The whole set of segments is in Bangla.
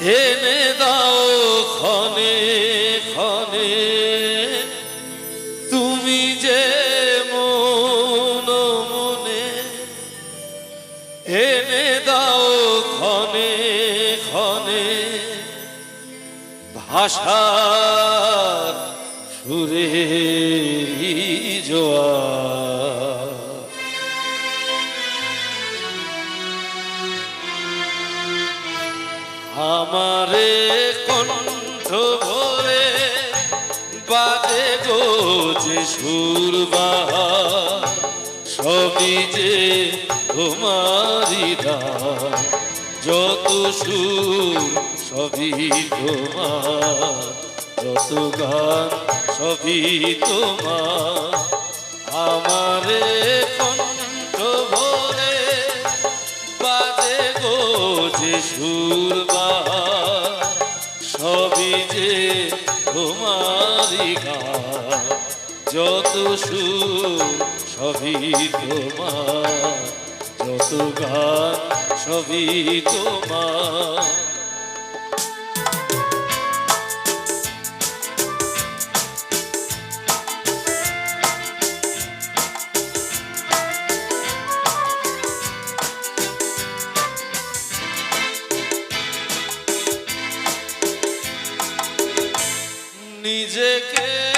এনে দাও খনে ক্ষণে। তুমি যে মন মনে এনে দাও ক্ষণে ক্ষণে। ভাষার সুরে জোয়া আমারে কণ্ঠ ভরে বাজে গো যে সুরবাহা সবই যে তোমারি যত সুর সবই তোমার যত গান সবই তোমার। আমারে কণ্ঠ ভরে বাজে গো যে সুরবাহার তোমারি যত সুর সবই তোমার যত গান সবই তোমার। নিজেকে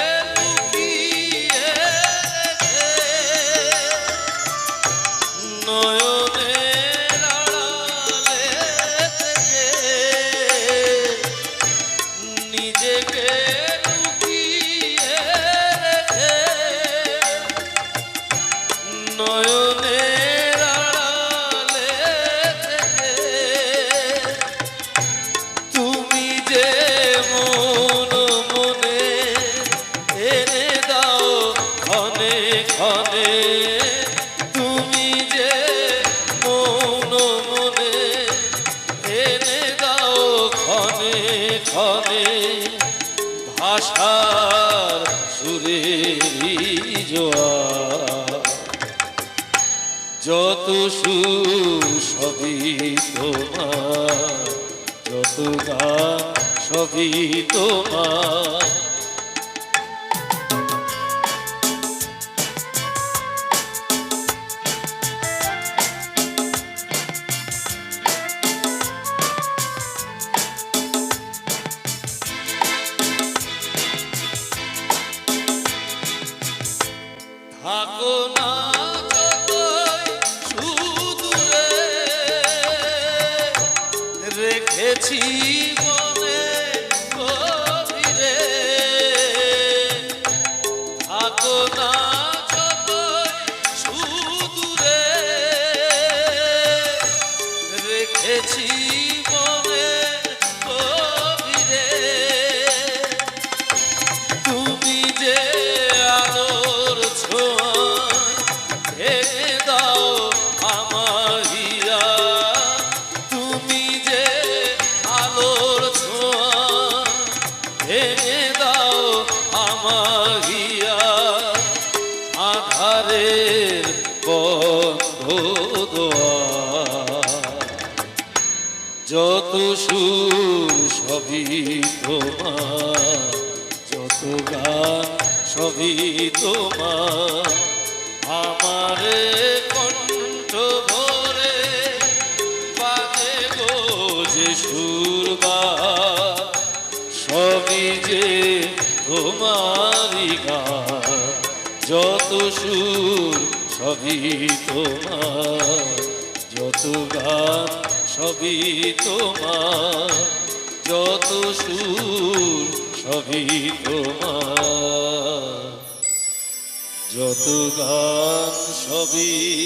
ভাষার সুরে যত সুর সবই তোমার যত গান সবই তোমার। রেখেছি এনে দাও আমার হিয়া আধারের বন্ধ যত সুর সবই তোমার, যত গান সবই তোমার। আমারে কণ্ঠ সুর সবই তোমার। যত গান সবই তোমার। যত সুর সবই তোমার। যত গান সবই